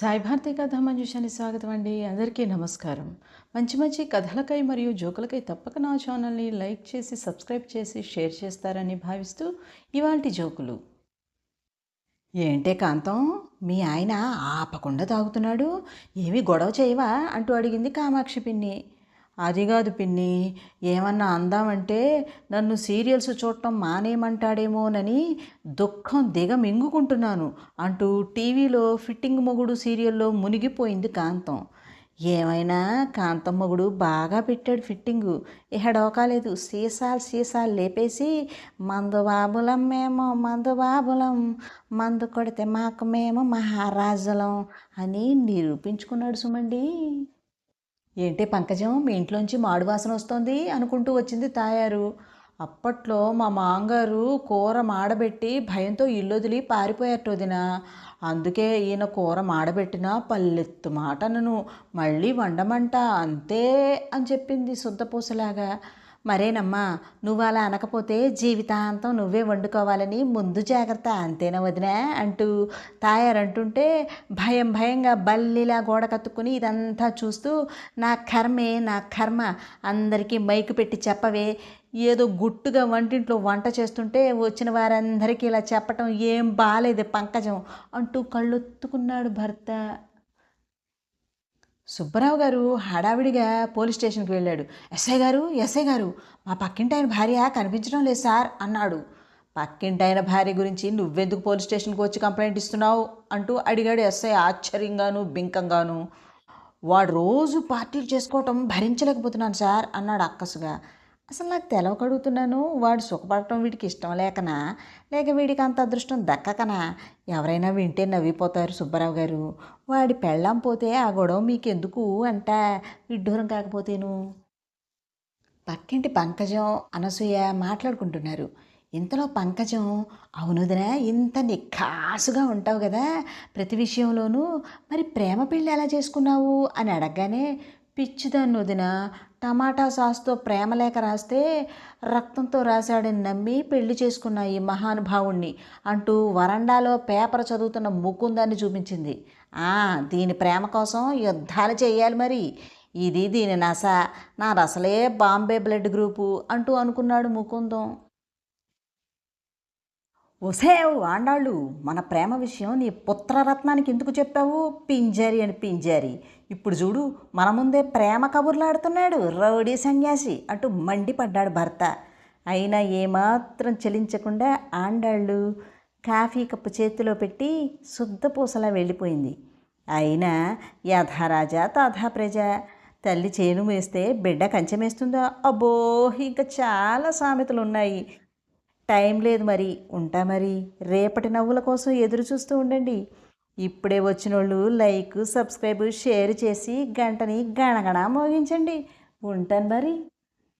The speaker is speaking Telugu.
సాయి భారతి కథ మంజుషాని స్వాగతం అండి. అందరికీ నమస్కారం. మంచి మంచి కథలకై మరియు జోకులకై తప్పక నా ఛానల్ని లైక్ చేసి సబ్స్క్రైబ్ చేసి షేర్ చేస్తారని భావిస్తూ ఇవాల్టి జోకులు. ఏంటే కాంతం? మీ ఆయన ఆపకుండా తాగుతున్నాడు. ఏమీ గొడవ చేయవా? అంటూ అడిగింది కామాక్షి పిన్ని. అది కాదు పిన్ని ఏమన్నా అందామంటే నన్ను సీరియల్స్ చూడటం మానేయమంటాడేమోనని దుఃఖం దిగ మింగుకుంటున్నాను అంటూ టీవీలో ఫిట్టింగ్ మొగుడు సీరియల్లో మునిగిపోయింది కాంతం. ఏమైనా కాంతం మొగుడు బాగా పెట్టాడు ఫిట్టింగు. ఇహ డోకాలేదు సీసాలు సీసాలు లేపేసి మందు బాబులం మేము మందు బాబులం మందు కొడితే మాకు మేము మహారాజులం అని నిరూపించుకున్నాడు సుమండి. ఏంటి పంకజం? మీ ఇంట్లోంచి మాడు వాసన వస్తోంది అనుకుంటూ వచ్చింది తాయారు. అప్పట్లో మా మాంగారు కూర మాడబెట్టి భయంతో ఇల్లు వదిలి పారిపోయారు వదిన. అందుకే ఈయన కూర మాడబెట్టిన పల్లెత్తు మాట నన్ను మళ్ళీ వండమంట అంతే అని చెప్పింది శుద్ధపూసలాగా మరేనమ్మా నువ్వు అలా అనకపోతే జీవితాంతం నువ్వే వండుకోవాలని ముందు జాగ్రత్త. అంతేనా వదినా? అంటూ తాయారంటుంటే భయం భయంగా బల్లిలా గోడ కత్తుకుని ఇదంతా చూస్తూ నా కర్మే నా కర్మ అందరికీ మైకు పెట్టి చెప్పవే. ఏదో గుట్టుగా వంటింట్లో వంట చేస్తుంటే వచ్చిన వారందరికీ ఇలా చెప్పటం ఏం బాలేదు పంకజం అంటూ కళ్ళొత్తుకున్నాడు భర్త. సుబ్బరావు గారు హడావిడిగా పోలీస్ స్టేషన్కి వెళ్ళాడు. ఎస్ఐ గారు ఎస్ఐ గారు మా పక్కింటి ఆయన భార్య కనిపించడం లేదు సార్ అన్నాడు. పక్కింటి ఆయన భార్య గురించి నువ్వెందుకు పోలీస్ స్టేషన్కి వచ్చి కంప్లైంట్ ఇస్తున్నావు అంటూ అడిగాడు ఎస్ఐ ఆశ్చర్యంగాను బింకంగాను. వాడు రోజు పార్టీలు చేసుకోవటం భరించలేకపోతున్నాను సార్ అన్నాడు అక్కసుగా. అసలు నాకు తెలవకడుగుతున్నాను. వాడు సుఖపడటం వీడికి ఇష్టం లేకనా? లేక వీడికి అంత అదృష్టం దక్కకనా? ఎవరైనా వింటే నవ్విపోతారు సుబ్బారావు గారు. వాడి పెళ్ళం పోతే ఆ గొడవ మీకెందుకు అంట. విడ్డూరం కాకపోతేను. పక్కింటి పంకజం అనసూయ మాట్లాడుకుంటున్నారు. ఇంతలో పంకజం అవునుదినా ఇంత నిఖాసుగా ఉంటావు కదా. ప్రతి విషయంలోనూ. మరి ప్రేమ పెళ్ళి ఎలా చేసుకున్నావు? అని అడగగానే పిచ్చిదాన్ని వదిన. టమాటా సాస్తో ప్రేమలేఖ రాస్తే రక్తంతో రాశాడని నమ్మి పెళ్ళి చేసుకున్న ఈ మహానుభావుణ్ణి అంటూ వరండాలో పేపర్ చదువుతున్న ముకుందాన్ని చూపించింది. ఆ దీని ప్రేమ కోసం యుద్ధాలు చేయాలి మరి. ఇది దీని నస. నా రసలే బాంబే బ్లడ్ గ్రూపు అంటూ అనుకున్నాడు ముకుందం. ఒసే ఆండాళ్ళు మన ప్రేమ విషయం నీ పుత్రరత్నానికి ఎందుకు చెప్పావు? పింజారి అని పింజారి. ఇప్పుడు చూడు మన ముందే ప్రేమ కబుర్లాడుతున్నాడు రౌడీ సన్యాసి అంటూ మండిపడ్డాడు భర్త. అయినా ఏమాత్రం చలించకుండా ఆండాళ్ళు కాఫీ కప్పు చేతిలో పెట్టి శుద్ధపూసలా వెళ్ళిపోయింది. అయినా యథారాజా తథా ప్రజ తల్లి చేను వేస్తే బిడ్డ కంచెమేస్తుందా అబ్బో ఇంకా చాలా సామెతలు ఉన్నాయి టైం లేదు మరి ఉంటా మరి. రేపటి నవ్వుల కోసం ఎదురు చూస్తూ ఉండండి. ఇప్పుడే వచ్చిన వాళ్ళు లైక్ సబ్స్క్రైబ్ షేర్ చేసి గంటని గణగణ మోగించండి. ఉంటాను మరి.